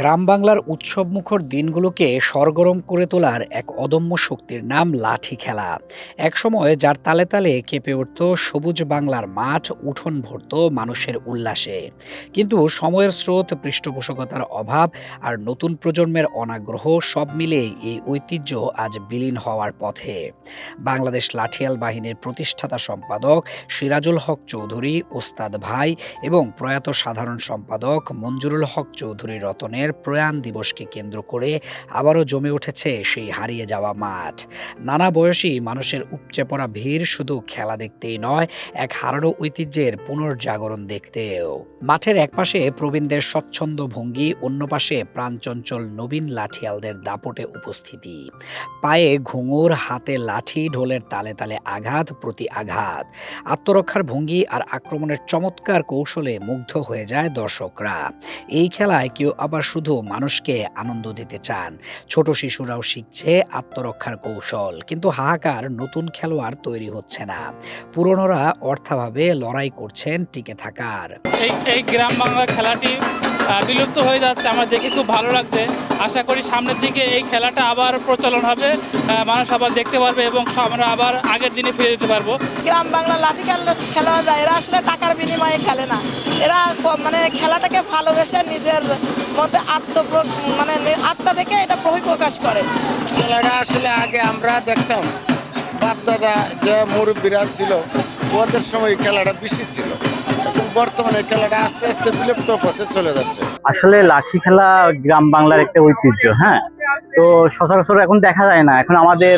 গ্রাম বাংলার উৎসবমুখর দিনগুলোকে সরগরম করে তোলার এক অদম্য শক্তির নাম লাঠি খেলা। একসময় যার তালে তালে কেঁপে উঠত সবুজ বাংলার মাঠ, উঠোন ভরত মানুষের উল্লাসে। কিন্তু সময়ের স্রোত, পৃষ্ঠপোষকতার অভাব আর নতুন প্রজন্মের অনাগ্রহ সব মিলে এই ঐতিহ্য আজ বিলীন হওয়ার পথে। বাংলাদেশ লাঠিয়াল বাহিনীর প্রতিষ্ঠাতা সম্পাদক সিরাজুল হক চৌধুরী, ওস্তাদ ভাই এবং প্রয়াত সাধারণ সম্পাদক মঞ্জুরুল হক চৌধুরী রতনের প্রয়াণ দিবসকে কেন্দ্র করে আবারও জমে উঠেছে সেই হারিয়ে যাওয়া মাঠ। নানা বয়সী মানুষের উপচে পড়া ভিড় শুধু খেলা দেখতেই নয়, এক হারানো ঐতিহ্যের পুনর্জাগরণ দেখতেও। মাঠের একপাশে প্রবীণদের স্বচ্ছন্দ ভঙ্গি, অন্য পাশে প্রাণচঞ্চল নবীন লাঠিয়ালদের দাপটে উপস্থিতি। পায়ে ঘুঙুর, হাতে লাঠি, ঢোলের তালে তালে আঘাত প্রতি আঘাত। আত্মরক্ষার ভঙ্গি আর আক্রমণের চমৎকার কৌশলে মুগ্ধ হয়ে যায় দর্শকরা। এই খেলায় কেউ আবার শুধু মানুষকে আনন্দ দিতে চান। ছোট শিশুরাও শিখছে আত্মরক্ষার কৌশল কিন্তু হাহাকার নতুন খেলোয়াড় তৈরি হচ্ছে না। পুরনোরা অর্থাভাবে লড়াই করছেন টিকে থাকার। এই এই গ্রাম বাংলা খেলাটি বিলুপ্ত হয়ে যাচ্ছে আমার দেখে খুব ভালো লাগছে। আশা করি সামনের দিকে এই খেলাটা আবার প্রচলন হবে মানুষ আবার দেখতে পারবে এবং আমরা আবার আগের দিনে ফিরে যেতে পারব। গ্রাম বাংলা লাঠি খেলা খেলা যায় এরা আসলে টাকার বিনিময়ে খেলে না। এরা মানে খেলাটাকে ভালোবেসে নিজের মধ্যে আত্ম মানে আত্মা থেকে এটা বহিঃপ্রকাশ করে। খেলাটা আসলে আগে আমরা দেখতাম। বাপ দাদা যে মুরব্বীরা ছিল ওদের সময় এই খেলাটা বেশি ছিল। এখন বর্তমানে খেলাটা আস্তে আস্তে বিলুপ্ত পথে চলে যাচ্ছে। আসলে লাঠি খেলা গ্রাম বাংলার একটা ঐতিহ্য হ্যাঁ? তো সচরাচর এখন দেখা যায় না। এখন আমাদের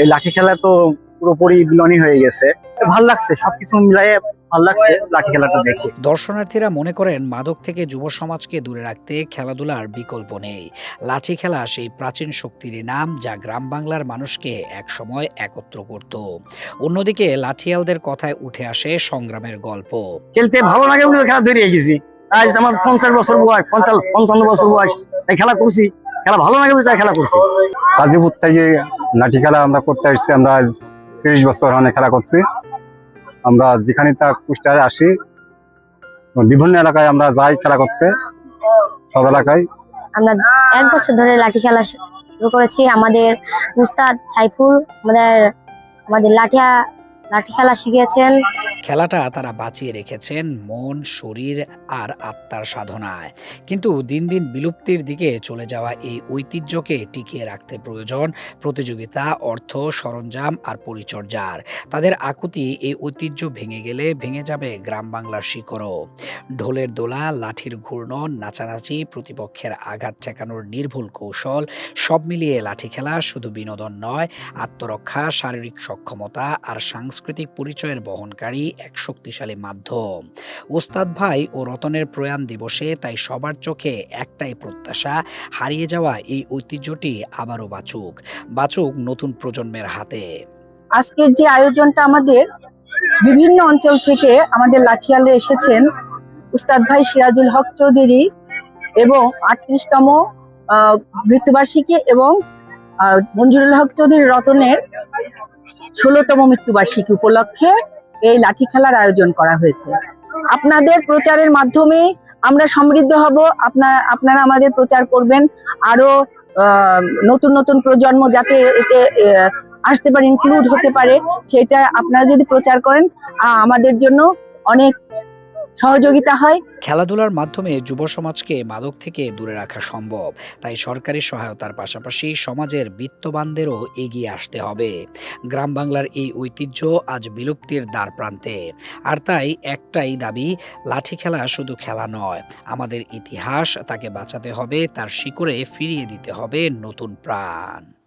এই লাঠি খেলা তো পুরোপুরি বিলনই হয়ে গেছে। ভালো লাগছে সবকিছু মিলাই ভালো লাগছে লাঠি খেলাটা দেখে। দর্শনার্থীরা মনে করেন মাদক থেকে যুব সমাজকে দূরে রাখতে খেলাধুলার বিকল্প নেই। লাঠি খেলা সেই প্রাচীন শক্তির নাম যা গ্রাম বাংলার মানুষকে একসময় একত্র করত। অন্যদিকে লাঠিয়ালদের কথায় উঠে আসে সংগ্রামের গল্প। খেলতে ভালো লাগে বলে খেলা ধরে গেছি আজ আমার পঞ্চাশ বছর বয়স পঞ্চাশ পঞ্চান্ন বছর বয়স তাই খেলা করছি। খেলা ভালো লাগে বলে তাই খেলা করছি। গাজীপুর থেকে লাঠি খেলা আমরা করতে আসছি আমরা আজ তিরিশ বছর অনেক খেলা করছি। আমরা যেখানে তা কুষ্টারে আসি। বিভিন্ন এলাকায় আমরা যাই খেলা করতে, সব এলাকায়। আমরা এক বছর ধরে লাঠি খেলা শুরু করেছি। আমাদের উস্তাদ সাইফুল আমাদের আমাদের লাঠিয়া, লাঠি খেলা শিখিয়েছেন। খেলাটা তারা বাঁচিয়ে রেখেছেন মন, শরীর আর আত্মার সাধনায়। কিন্তু দিন দিন বিলুপ্তির দিকে চলে যাওয়া এই ঐতিহ্যকে টিকিয়ে রাখতে প্রয়োজন প্রতিযোগিতা, অর্থ, সরঞ্জাম আর পরিচর্যার। তাদের আকুতি এই ঐতিহ্য ভেঙে গেলে ভেঙে যাবে গ্রাম বাংলার শিকড়ও। ঢোলের দোলা, লাঠির ঘূর্ণন, নাচানাচি, প্রতিপক্ষের আঘাত ঠেকানোর নির্ভুল কৌশল, সব মিলিয়ে লাঠি খেলা শুধু বিনোদন নয়, আত্মরক্ষা, শারীরিক সক্ষমতা আর সাংস্কৃতিক পরিচয়ের বহনকারী এক শক্তিশালী মাধ্যম। ওস্তাদ ভাই ও রতনের প্রয়াণ দিবসে তাই সবার চোখে একটাই প্রত্যাশা, হারিয়ে যাওয়া এই ঐতিহ্যটি আবারও বাঁচুক বাঁচুক নতুন প্রজন্মের হাতে। আজকের যে আয়োজনটা আমাদের বিভিন্ন অঞ্চল থেকে আমাদের লাঠিয়ালে এসেছেন উস্তাদ ভাই সিরাজুল হক চৌধুরী এবং আটত্রিশতম মৃত্যুবার্ষিকী এবং মঞ্জুরুল হক চৌধুরী রতনের ষোলোতম মৃত্যুবার্ষিকী উপলক্ষে এই লাঠি খেলার আয়োজন করা হয়েছে। আপনাদের প্রচারের মাধ্যমে আমরা সমৃদ্ধ হব। আপনার আপনারা আমাদের প্রচার করবেন। আরও নতুন নতুন প্রজন্ম যাতে এতে আসতে পারে ইনক্লুড হতে পারে, সেটা আপনারা যদি প্রচার করেন আমাদের জন্য অনেক সহযোগিতা হয়। খেলাধুলার মাধ্যমে যুব সমাজকে মাদক থেকে দূরে রাখা সম্ভব, তাই সরকারি সহায়তার পাশাপাশি সমাজের বিত্তবানদেরও এগিয়ে আসতে হবে। গ্রাম বাংলার এই ঐতিহ্য আজ বিলুপ্তির দ্বার প্রান্তে। আর তাই একটাই দাবি, লাঠি খেলা শুধু খেলা নয়, আমাদের ইতিহাস তাকে বাঁচাতে হবে, তার শিকড়ে ফিরিয়ে দিতে হবে নতুন প্রাণ।